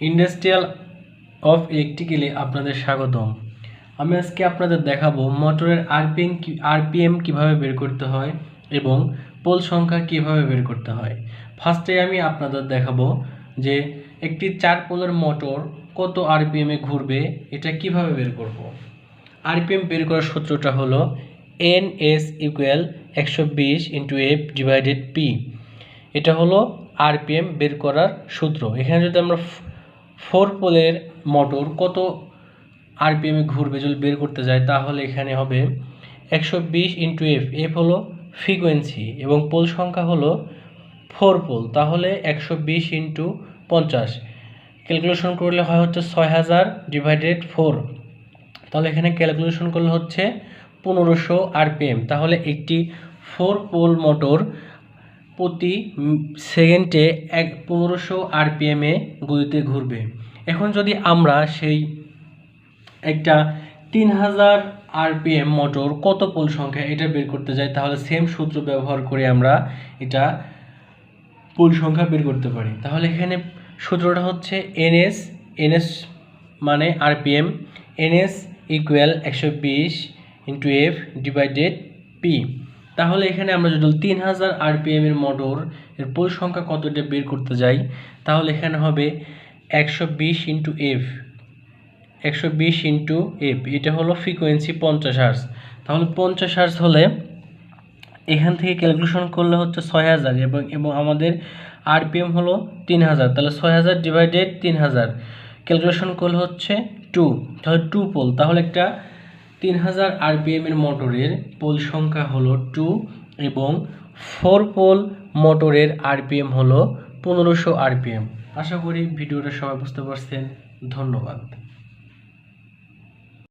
Industrial of ইলেকট্রিক্যালে আপনাদের স্বাগতম। আমি আজকে আপনাদের দেখাবো মোটরের আরপিএম আরপিএম কীভাবে বের করতে হয় এবং পোল সংখ্যা কীভাবে বের করতে হয়। ফার্স্টে আমি আপনাদের দেখাবো যে একটি চার পোলের মোটর কত আরপিএমে ঘুরবে, এটা কীভাবে বের করব। আরপিএম বের করার সূত্রটা হলো এন এস ইকুয়াল একশো বিশ ইন্টু এফ ডিভাইডেড পি এটা হলো আরপিএম বের করার সূত্র। এখানে যদি আমরা ফোর পোলের মোটর কত আরপিএমে ঘুরবে যদি বের করতে যায়, তাহলে এখানে হবে একশো বিশ ইন্টু এফ এফ হলো ফ্রিকোয়েন্সি এবং পোল সংখ্যা হলো ফোর পোল, তাহলে একশো বিশ ইন্টু পঞ্চাশ। ক্যালকুলেশন করলে হয় হচ্ছে ছয় হাজার ডিভাইডেড ফোর তাহলে এখানে ক্যালকুলেশন করলে হচ্ছে পনেরোশো আরপিএম। তাহলে একটি ফোর পোল মোটর প্রতি সেকেন্ডে এক পনেরোশো আরপিএমে গতিতে ঘুরবে। এখন যদি আমরা সেই একটা তিন হাজার আরপিএম মোটর কত পোল সংখ্যা এটা বের করতে যাই, তাহলে সেম সূত্র ব্যবহার করে আমরা এটা পোল সংখ্যা বের করতে পারি। তাহলে এখানে সূত্রটা হচ্ছে এনএস এনএস মানে আরপিএম এনএস ইকুয়াল একশো বিশ ইন্টু এফ ডিভাইডেড পি তাহলে এখানে আমরা যদি তিন হাজার আরপিএম এর মোটর এর পোল সংখ্যা কতটা বের করতে যাই, তাহলে এখানে হবে একশো বিশ ইন্টু এফ একশো বিশ ইন্টু এফ এটা হলো ফ্রিকোয়েন্সি পঞ্চাশ হার্স তাহলে পঞ্চাশ হার্স হলে এখান থেকে ক্যালকুলেশন করলে হচ্ছে ছয় হাজার এবং এবং আমাদের আরপিএম হলো তিন হাজার, তাহলে ছয় হাজার ডিভাইডেড তিন হাজার ক্যালকুলেশন করলে হচ্ছে টু তাহলে টু পোল তাহলে একটা তিন হাজার আরপিএমের মোটরের পোল সংখ্যা হলো টু এবং ফোর পোল মোটরের আরপিএম হলো পনেরোশো আরপিএম। আশা করি ভিডিওটা সবাই বুঝতে পারছেন। ধন্যবাদ।